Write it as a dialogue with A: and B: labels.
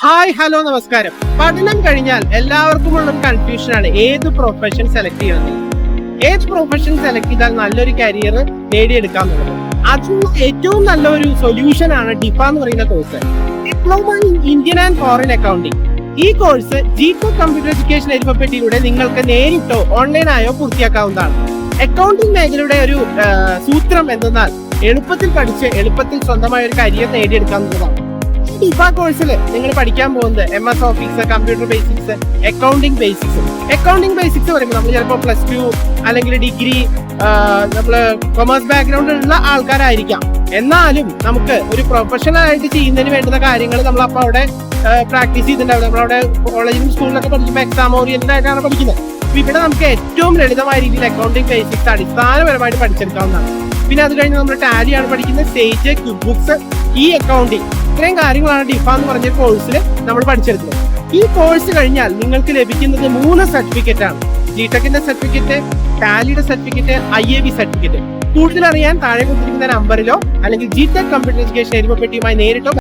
A: Hi hello നമസ്കാരം. പഠനം കഴിഞ്ഞാൽ എല്ലാവർക്കുമുള്ള ഒരു കൺഫ്യൂഷനാണ് ഏത് പ്രൊഫഷൻ സെലക്ട് ചെയ്യണം ഏത് പ്രൊഫഷൻ സെലക്ട് ചെയ്താൽ നല്ലൊരു കരിയർ നേടിയെടുക്കാൻ പറ്റും. അതിന് ഏറ്റവും നല്ലൊരു സൊല്യൂഷൻ ആണ് ഡിഫ എന്ന് പറയുന്ന course diploma in Indian and foreign accounting ഈ കോഴ്സ് ജി ടു കമ്പ്യൂട്ടർ എഡ്യൂക്കേഷൻ എരിപ്പപ്പെട്ടിയിലൂടെ നിങ്ങൾക്ക് നേരിട്ടോ ഓൺലൈനായോ പൂർത്തിയാക്കാവുന്നതാണ്. അക്കൗണ്ടിംഗ് മേഖലയുടെ ഒരു സൂത്രം എന്തെന്നാൽ എളുപ്പത്തിൽ പഠിച്ച് എളുപ്പത്തിൽ സ്വന്തമായ ഒരു കരിയർ നേടിയെടുക്കാവുന്നതാണ്. ഡിഫ കോഴ്സിൽ നിങ്ങൾ പഠിക്കാൻ പോകുന്നത് M S office computer basics accounting basics accounting basics പറയുമ്പോൾ നമ്മൾ ചിലപ്പോൾ പ്ലസ് ടു അല്ലെങ്കിൽ ഡിഗ്രി നമ്മൾ കൊമേഴ്സ് ബാക്ക്ഗ്രൗണ്ട് ഉള്ള ആൾക്കാരായിരിക്കാം. എന്നാലും നമുക്ക് ഒരു പ്രൊഫഷണൽ ആയിട്ട് ചെയ്യുന്നതിന് വേണ്ടുന്ന കാര്യങ്ങൾ നമ്മൾ അപ്പോൾ അവിടെ പ്രാക്ടീസ് ചെയ്തിട്ടുണ്ടാവും. നമ്മളവിടെ കോളേജിലും സ്കൂളിലൊക്കെ പഠിക്കുമ്പോൾ എക്സാം ഓറിയന്റഡ് ആയിട്ടാണ് പഠിക്കുന്നത്. അപ്പൊ ഇവിടെ നമുക്ക് ഏറ്റവും ലളിതമായ രീതിയിൽ അക്കൗണ്ടിങ് ബേസിക്സ് അടിസ്ഥാനപരമായിട്ട് പഠിച്ചെടുക്കാവുന്നതാണ്. പിന്നെ അത് കഴിഞ്ഞ് നമ്മൾ ടാലിയാണ് പഠിക്കുന്നത്. സ്റ്റേറ്റ് ബുക്സ് ഈ അക്കൗണ്ടിങ് ഇത്രയും കാര്യങ്ങളാണ് ഡിഫ എന്ന് പറഞ്ഞ കോഴ്സിൽ നമ്മൾ പഠിച്ചെടുക്കുന്നത് ഈ കോഴ്സ് കഴിഞ്ഞാൽ നിങ്ങൾക്ക് ലഭിക്കുന്നത് മൂന്ന് സർട്ടിഫിക്കറ്റ് ആണ്. ജിടെക്കിന്റെ certificate ടാലിയുടെ certificate I A B certificate കൂടുതൽ അറിയാൻ താഴെ കൊടുത്തിരിക്കുന്ന നമ്പറിലോ അല്ലെങ്കിൽ ജിടെക് കമ്പ്യൂട്ടർ എഡ്യൂക്കേഷൻ എരുമപ്പെട്ടിയുമായി നേരിട്ടോ